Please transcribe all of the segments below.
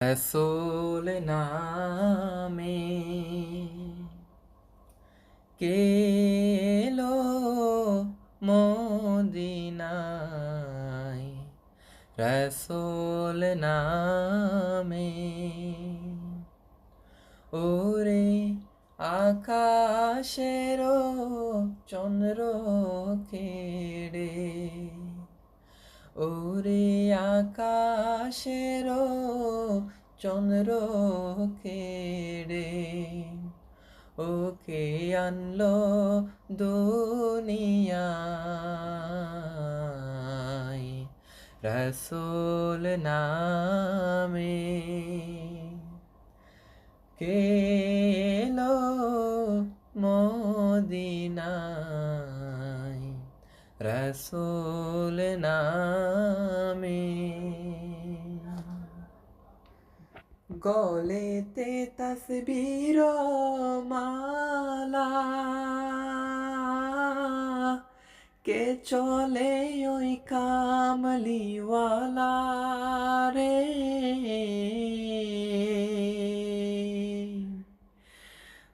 রসোল নামে কেলো মদিনায়? রসোল নামে ওরে আকাশের চন্দ্র কেড়ে ওরে আকাশের চন্দ্র কেড়ে ওকে আনলো দুনিয়ায়। রসোল নামে কেলো মদিনায় রসোল নামে। গলেতে তসবির মালা। কে চলে ওই কামলিওয়ালা রে?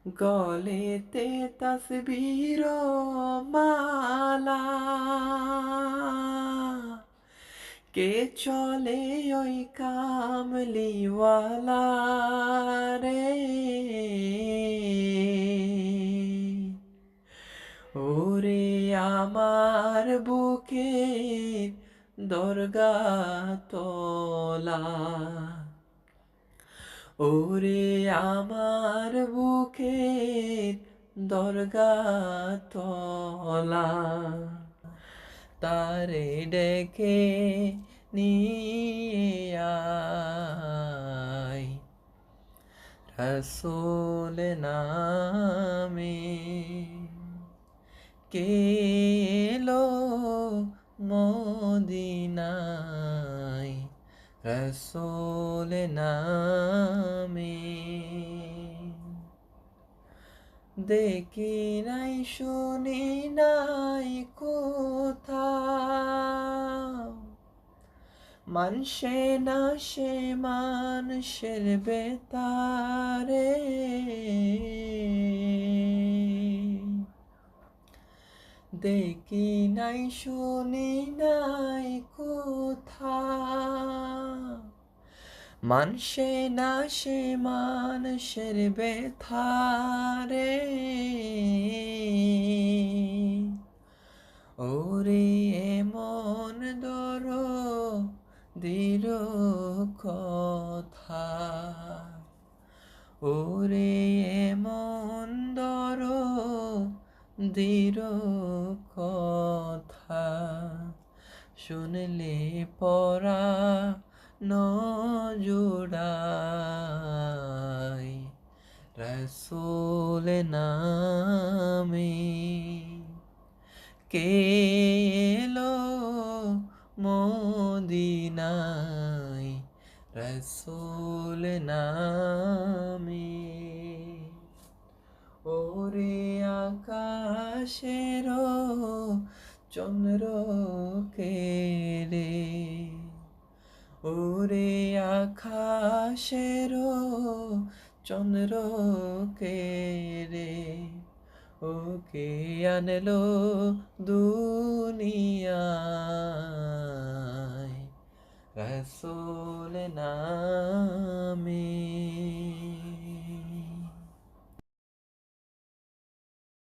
গলেতে তসবির মালা কে চলে ওই কামলিওয়ালা রে ওরে আমার বুকে দরগা তোলা ওরে আমার বুকে দরগা তলা তারে ডেকে নিয়ে রসোল নামে কেলো মদিনায়? রসোল নামে। দেখি নাই, শুনি নাই কোথাও। মানসে না সে মানুষের বেতারে। দেখি নাই, শুনি নাই কোথাও মানসে না সে মানুষের ওরে এমন দর দিল কথা। ওরে এমন দর দিল কথা। শুনলে পরা নজোড়াই রসুল নামে। কেলো মদিনায় রসুল নামে? ওরে আকাশের চন্দ্র কেড়ে ওরে আকাশের চন্দ্র কেড়ে ওকে আনলো দুনিয়ায়। রসোল না